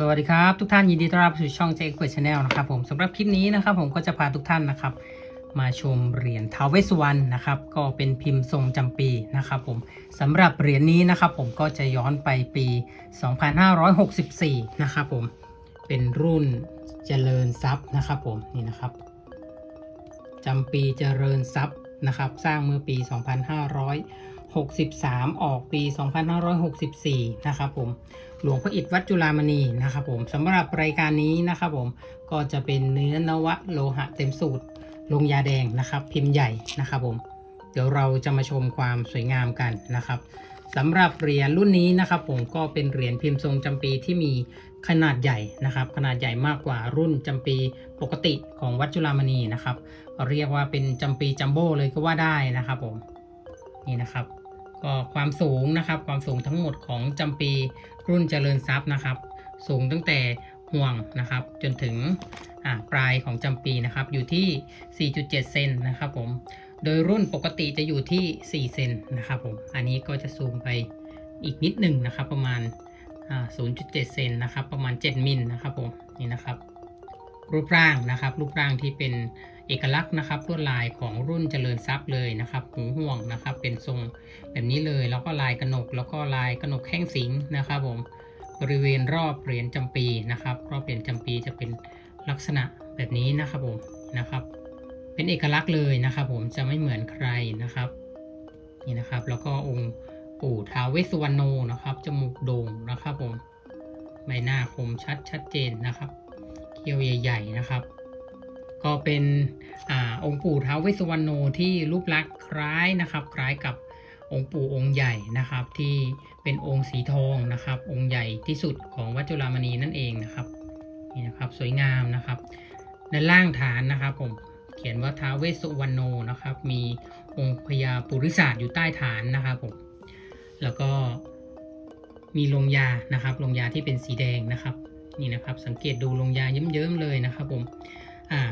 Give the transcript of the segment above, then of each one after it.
สวัสดีครับทุกท่านยินดีต้อนรับสู่ช่องเจ๊กวยชาแนลนะครับผมสำหรับคลิปนี้นะครับผมก็จะพาทุกท่านนะครับ มาชมเหรียญทาวเวสสุวรรณนะครับก็เป็นพิมพ์ทรงจำปีนะครับผมสำหรับเหรียญนี้นะครับผมก็จะย้อนไปปี 2564 นะครับผมเป็นรุ่นเจริญทรัพย์นะครับผมนี่นะครับจำปีเจริญทรัพย์นะครับ สร้างเมื่อปี 2563 ออกปี 2564 นะครับผม หลวงพระอิฐวัดจุฬามณีนะครับผมสำหรับรายการนี้นะครับผม ก็จะเป็นเนื้อนวะโลหะเต็มสูตร ลงยาแดงนะครับ พิมพ์ใหญ่นะครับผม เดี๋ยวเราจะมาชมความสวยงามกันนะครับสำหรับเหรียญรุ่นนี้นะครับผมก็เป็นเหรียญพิมพ์ทรงจำปีที่มีขนาดใหญ่นะครับ ขนาดใหญ่มากกว่ารุ่นจำปีปกติของวัดจุฬามณีนะครับ เรียกว่าเป็นจำปีจัมโบ้เลยก็ว่าได้นะครับผมนี่นะครับ ก็ความสูงนะครับ ความสูงทั้งหมดของจำปีรุ่นเจริญทรัพย์นะครับ สูงตั้งแต่ห่วงนะครับ จนถึงปลายของจำปีนะครับ อยู่ที่ 4.7 เซนนะครับผม โดยรุ่นปกติจะอยู่ที่ 4 เซนนะครับผม อันนี้ก็จะซูมไปอีกนิดหนึ่งนะครับ ประมาณ 0.7 เซนนะครับ ประมาณ 7 มิลนะครับผม นี่นะครับ รูปร่างนะครับ รูปร่างที่เป็น เอกลักษณ์นะครับลวดลายของรุ่นเจริญทรัพย์เลยนะครับหูห่วงนะครับ เป็นทรงแบบนี้เลยแล้วก็ลายกระหนก แล้วก็ลายกระหนกแข้งสิงนะครับผมบริเวณรอบเหรียญจำปีนะครับ รอบเหรียญจำปีจะเป็นลักษณะแบบนี้นะครับผมนะครับ เป็นเอกลักษณ์เลยนะครับ ผมจะไม่เหมือนใครนะครับนี่นะครับ แล้วก็องค์ปู่ท้าวเวสสุวรรณโนนะครับจมูกโด่งนะครับผมใบหน้าคมชัดชัดเจนนะครับเขี้ยวใหญ่ ๆ นะครับ ก็เป็นอองค์ปู่ท้าวเวสสุวรรณโนที่รูปลักษณ์คล้ายนะครับ คล้ายกับองค์ปู่องค์ใหญ่นะครับ ที่เป็นองค์สีทองนะครับ องค์ใหญ่ที่สุดของวัดจุฬามณีนั่นเองนะครับนี่นะครับสวยงามนะครับด้านล่างฐานนะครับผมเขียนว่าท้าวเวสสุวรรณโนนะครับ มีองค์พญาปุริศาสต์อยู่ใต้ฐานนะครับผมแล้วก็มีลงยานะครับลงยาที่เป็นสีแดงนะครับนี่นะครับ สังเกตดูลงยาเยิ้มๆเลยนะครับผม อ่า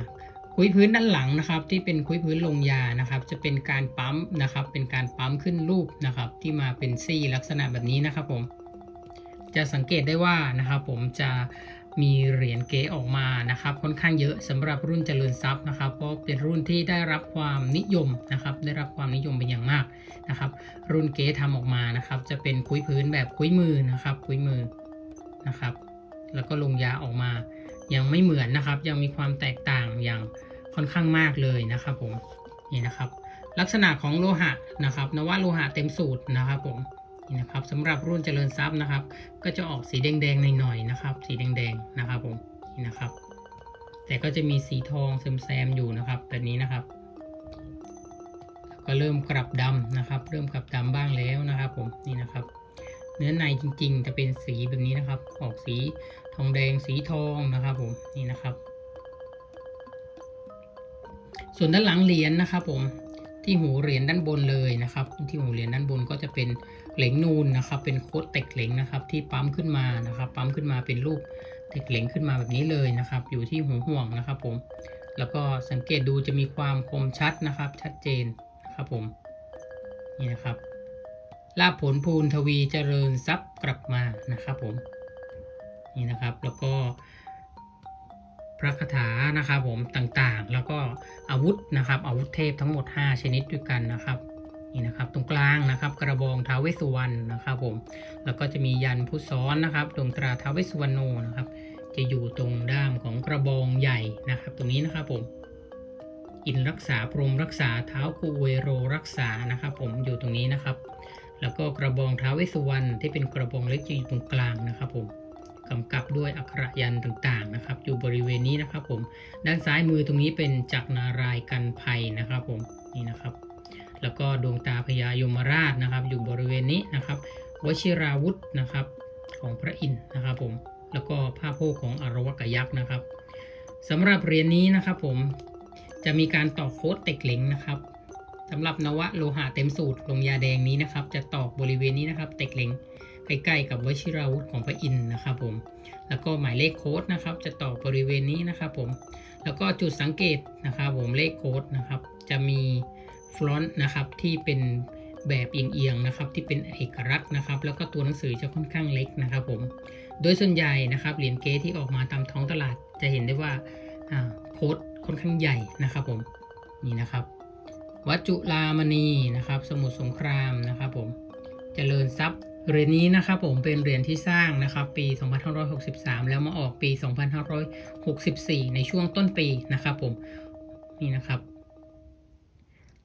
คุยพื้นด้านหลังนะครับ ที่เป็นคุยพื้นลงยานะครับ จะเป็นการปั๊มนะครับ เป็นการปั๊มขึ้นรูปนะครับ ที่มาเป็นซี่ลักษณะแบบนี้นะครับผม จะสังเกตได้ว่านะครับ ผมจะมีเหรียญเก๋ออกมานะครับ ค่อนข้างเยอะสำหรับรุ่นเจริญทรัพย์นะครับ เพราะเป็นรุ่นที่ได้รับความนิยมนะครับ ได้รับความนิยมเป็นอย่างมากนะครับ รุ่นเก๋ทำออกมานะครับ จะเป็นคุยพื้นแบบคุยมือนะครับ คุยมือนะครับ แล้วก็ลงยาออกมา ยังไม่เหมือนนะครับ ยังมีความแตกต่างอย่างค่อนข้างมากเลยนะครับผมนี่นะครับ ลักษณะของโลหะนะครับนวะโลหะเต็มสูตรนะครับผมนี่นะครับสำหรับรุ่นเจริญทรัพย์นะครับ ก็จะออกสีแดงๆหน่อยๆนะครับ สีแดงๆนะครับผมนี่นะครับ แต่ก็จะมีสีทองแซมๆอยู่นะครับแบบนี้นะครับ ก็เริ่มกลับดำนะครับ เริ่มกลับดำบ้างแล้วนะครับ ผมนี่นะครับ เนื้อในจริง ๆ จะเป็นสีแบบนี้นะครับ ออกสีทองแดงสีทองนะครับผมนี่นะครับ ส่วนด้านหลังเหรียญนะครับผมที่หูเหรียญด้านบนเลยนะครับ ที่หูเหรียญด้านบนก็จะเป็นเหล็งนูนนะครับ เป็นโคดเต็กเหล็งนะครับ ที่ปั๊มขึ้นมานะครับ ปั๊มขึ้นมาเป็นรูปเต็กเหล็งขึ้นมาแบบนี้เลยนะครับ อยู่ที่หูห่วงนะครับ ผม แล้วก็สังเกตดูจะมีความคมชัดนะครับ ชัดเจนนะครับผมนี่นะครับ ลาภผลภูนทวีเจริญทรัพย์กลับมานะครับผมนี่นะครับแล้วก็พระคาถานะครับผมต่างๆ แล้วก็อาวุธนะครับ อาวุธเทพทั้งหมด 5 ชนิดด้วยกันนะครับนี่นะครับตรงกลางนะครับ กระบองท้าวเวสุวรรณนะครับผมแล้วก็จะมียันผู้ซ้อนนะครับดวงตราท้าวเวสุวรรณโนนะครับ จะอยู่ตรงด้ามของกระบองใหญ่นะครับ ตรงนี้นะครับผมอินรักษาพรหมรักษาเท้ากูเวโรรักษานะครับ ผมอยู่ตรงนี้นะครับ แล้วก็กระบองท้าวเวสสุวรรณที่เป็นกระบองเล็กจะอยู่ตรงกลางนะครับผมกำกับด้วยอักขระยันต่างๆนะครับ อยู่บริเวณนี้นะครับผมด้านซ้ายมือตรงนี้เป็นจักรนารายกันภัยนะครับผมนี่นะครับ แล้วก็ดวงตาพญายมราชนะครับ อยู่บริเวณนี้นะครับวชิราวุธนะครับของพระอินทร์นะครับผมแล้วก็ผ้าโพกของอรวกยักษ์นะครับสำหรับเหรียญนี้นะครับผมจะมีการต่อโค้ดเต็กเหล็งนะครับ สำหรับนวะโลหะเต็มสูตรลงยาแดงนี้นะครับ จะตอกบริเวณนี้นะครับ เต็กเล็งใกล้ๆกับวชิราวุธของพระอินทร์นะครับผมแล้วก็หมายเลขโค้ดนะครับ จะตอกบริเวณนี้นะครับผมแล้วก็จุดสังเกตนะครับผมเลขโค้ดนะครับ จะมีฟลอนต์นะครับที่เป็นแบบเอียงๆนะครับที่เป็นเอกลักษณ์นะครับ แล้วก็ตัวหนังสือจะค่อนข้างเล็กนะครับผมโดยส่วนใหญ่นะครับเหรียญเก๊ที่ออกมาตามท้องตลาดจะเห็นได้ว่าโค้ดค่อนข้างใหญ่นะครับผมนี่นะครับ วัดจุลามณีนะครับ สมุทรสงครามนะครับผมเจริญทรัพย์เหรียญนี้นะครับผมเป็นเหรียญที่สร้างนะครับปี 2563 แล้วมาออกปี 2564 ในช่วงต้นปีนะครับผมนี่นะครับ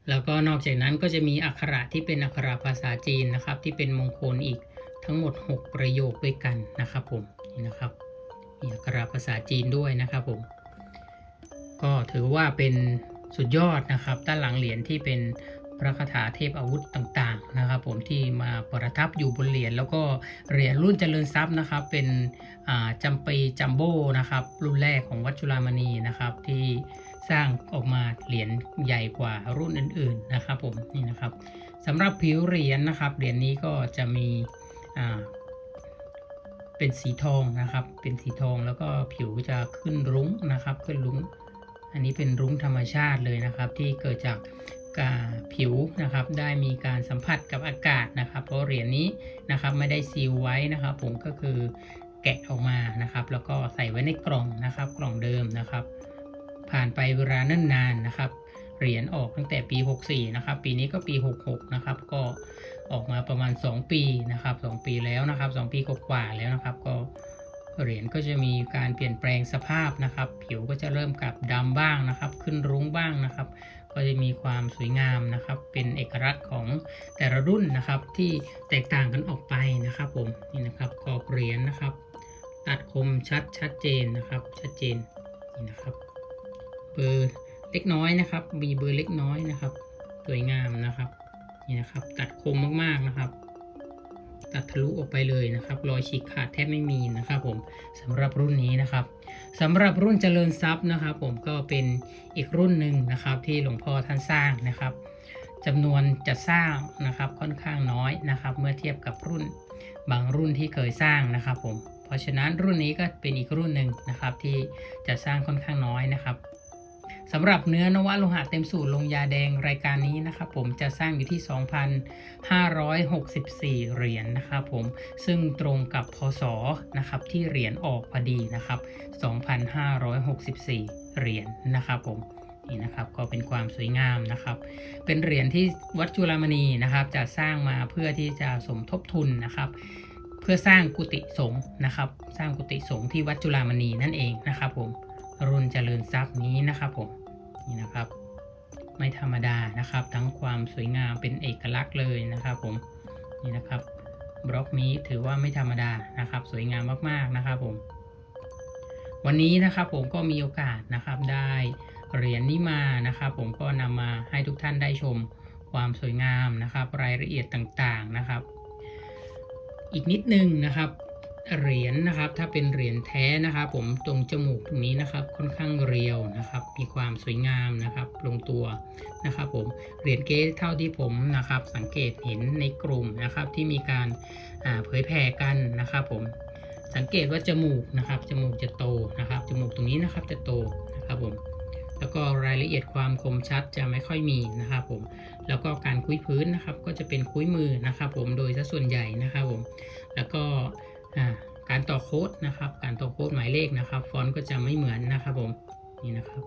แล้วก็นอกจากนั้นก็จะมีอักขระที่เป็นอักขระภาษาจีนนะครับ ที่เป็นมงคลอีกทั้งหมด 6 ประโยคด้วยกันนะครับผมนี่นะครับมีอักขระภาษาจีนด้วยนะครับผมก็ถือว่าเป็น สุดยอดนะครับ ด้านหลังเหรียญที่เป็นพระคาถาเทพอาวุธต่างๆนะครับ ผมที่มาประทับอยู่บนเหรียญแล้วก็เหรียญรุ่นเจริญทรัพย์นะครับ เป็นจำปีจัมโบ้นะครับ รุ่นแรกของวัดจุฬามณีนะครับ ที่สร้างออกมาเหรียญใหญ่กว่ารุ่นอื่น ๆนะครับ ผมนี่นะครับสำหรับผิวเหรียญนะครับเหรียญนี้ก็จะมีเป็นสีทองนะครับ เป็นสีทองแล้วก็ผิวจะขึ้นรุ้งนะครับ ขึ้นรุ้ง อันนี้เป็นรุ้งธรรมชาติเลยนะครับ ที่เกิดจากผิวนะครับ ได้มีการสัมผัสกับอากาศนะครับ เพราะเหรียญนี้นะครับไม่ได้ซีลไว้นะครับ ผมก็คือแกะออกมานะครับ แล้วก็ใส่ไว้ในกล่องนะครับ กล่องเดิมนะครับ ผ่านไปเวลาเนิ่นนานนะครับ เหรียญออกตั้งแต่ปี 64 นะครับ ปีนี้ก็ปี 66 นะครับ ก็ออกมาประมาณ 2 ปีนะครับ 2 ปีแล้วนะครับ 2 ปีกว่าแล้วนะครับ ก็ เหรียญก็จะมีการเปลี่ยนแปลงสภาพนะครับ ผิวก็จะเริ่มกลับดำบ้างนะครับ ขึ้นรุ้งบ้างนะครับ ก็จะมีความสวยงามนะครับ เป็นเอกลักษณ์ของแต่ละรุ่นนะครับ ที่แตกต่างกันออกไปนะครับ ผมนี่นะครับกรอบเหรียญนะครับ ตัดคมชัดชัดเจนนะครับ ชัดเจนนี่นะครับเบอร์เล็กน้อยนะครับมีเบอร์เล็กน้อยนะครับ สวยงามนะครับนี่นะครับ ตัดคมมากๆนะครับ ตัดทะลุออกไปเลยนะครับ รอยฉีกขาดแทบไม่มีนะครับผมสำหรับรุ่นนี้นะครับสำหรับรุ่นเจริญทรัพย์นะครับ ผมก็เป็นอีกรุ่นหนึ่งนะครับ ที่หลวงพ่อท่านสร้างนะครับจำนวนจะสร้างนะครับค่อนข้างน้อยนะครับ เมื่อเทียบกับรุ่นบางรุ่นที่เคยสร้างนะครับผมเพราะฉะนั้นรุ่นนี้ก็เป็นอีกรุ่นหนึ่งนะครับที่จะสร้างค่อนข้างน้อยนะครับ สำหรับเนื้อนวโลหะเต็มสูตรลงยาแดงรายการนี้นะครับผมจะสร้างอยู่ที่ 2,564 เหรียญนะครับผมซึ่งตรงกับพศนะครับที่เหรียญออกพอดีนะครับ 2,564 เหรียญนะครับผมนี่นะครับก็เป็นความสวยงามนะครับ เป็นเหรียญที่วัดจุฬามณีนะครับจะสร้างมาเพื่อที่จะสมทบทุนนะครับเพื่อสร้างกุฏิสงฆ์นะครับ สร้างกุฏิสงฆ์ที่วัดจุฬามณีนั่นเองนะครับผมรุ่นเจริญทรัพย์นี้นะครับผม นี่นะครับ ไม่ธรรมดานะครับ ทั้งความสวยงามเป็นเอกลักษณ์เลยนะครับผมนี่นะครับบล็อกนี้ถือว่าไม่ธรรมดานะครับ สวยงามมากๆนะครับผม วันนี้นะครับผมก็มีโอกาสนะครับได้เหรียญนี้มานะครับผมก็นำมาให้ทุกท่านได้ชมความสวยงามนะครับ รายละเอียดต่างๆนะครับ อีกนิดนึงนะครับ เหรียญนะครับ ถ้าเป็นเหรียญแท้นะครับ ผมตรงจมูกตรงนี้นะครับ ค่อนข้างเรียวนะครับ มีความสวยงามนะครับ ลงตัวนะครับ ผมเหรียญเก๊เท่าที่ผมนะครับ สังเกตเห็นในกลุ่มนะครับ ที่มีการเผยแพร่กันนะครับ ผมสังเกตว่าจมูกนะครับ จมูกจะโตนะครับ จมูกตรงนี้นะครับจะโตนะครับผมแล้วก็รายละเอียดความคมชัดจะไม่ค่อยมีนะครับผม แล้วก็การคุ้ยพื้นนะครับ ก็จะเป็นคุ้ยมือนะครับ ผมโดยซะส่วนใหญ่นะครับผม แล้วก็ การต่อโค้ดนะครับ การต่อโค้ดหมายเลขนะครับ ฟอนต์ก็จะไม่เหมือนนะครับผมนี่นะครับ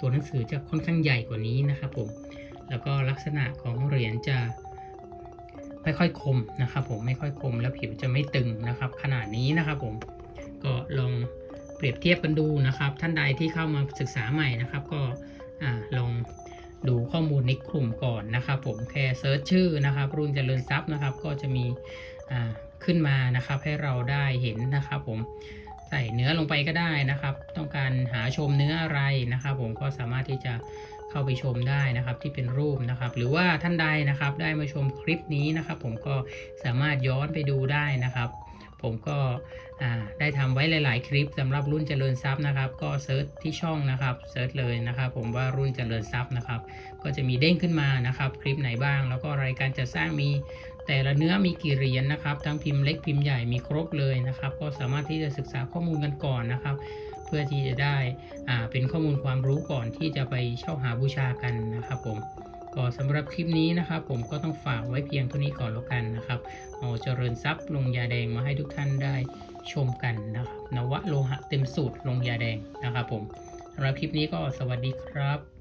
ตัวหนังสือจะค่อนข้างใหญ่กว่านี้นะครับผมแล้วก็ลักษณะของเหรียญจะไม่ค่อยคมนะครับ ผมไม่ค่อยคมแล้วผิวจะไม่ตึงนะครับ ขนาดนี้นะครับผมก็ลองเปรียบเทียบกันดูนะครับ ท่านใดที่เข้ามาศึกษาใหม่นะครับ ก็ลองดูข้อมูลในกลุ่มก่อนนะครับ ผมแค่เซิร์ชชื่อนะครับ รุ่นเจริญทรัพย์นะครับ ก็จะมี ขึ้นมานะครับ ให้เราได้เห็นนะครับผมใส่เนื้อลงไปก็ได้นะครับ ต้องการหาชมเนื้ออะไรนะครับ ผมก็สามารถที่จะเข้าไปชมได้นะครับที่เป็นรูปนะครับ หรือว่าท่านใดนะครับได้มาชมคลิปนี้นะครับ ผมก็สามารถย้อนไปดูได้นะครับ ผมก็ได้ทำไว้หลาย ๆ คลิปสำหรับรุ่นเจริญทรัพย์นะครับ ก็เซิร์ชที่ช่องนะครับเซิร์ชเลยนะครับ ผมว่ารุ่นเจริญทรัพย์นะครับ ก็จะมีเด้งขึ้นมานะครับ คลิปไหนบ้าง แล้วก็รายการจะสร้างมีแต่ละเนื้อมีกี่เหรียญนะครับ ทั้งพิมพ์เล็กพิมพ์ใหญ่มีครบเลยนะครับ ก็สามารถที่จะศึกษาข้อมูลกันก่อนนะครับ เพื่อที่จะได้เป็นข้อมูลความรู้ก่อนที่จะไปเช่าหาบูชากันนะครับผม ก็สำหรับคลิปนี้นะครับ ผมก็ต้องฝากไว้เพียงเท่านี้ก่อนแล้วกันนะครับเอาเจริญทรัพย์ลงยาแดงมาให้ทุกท่านได้ชมกันนะครับนวะโลหะเต็มสูตรลงยาแดงนะครับผมสำหรับคลิปนี้ก็สวัสดีครับ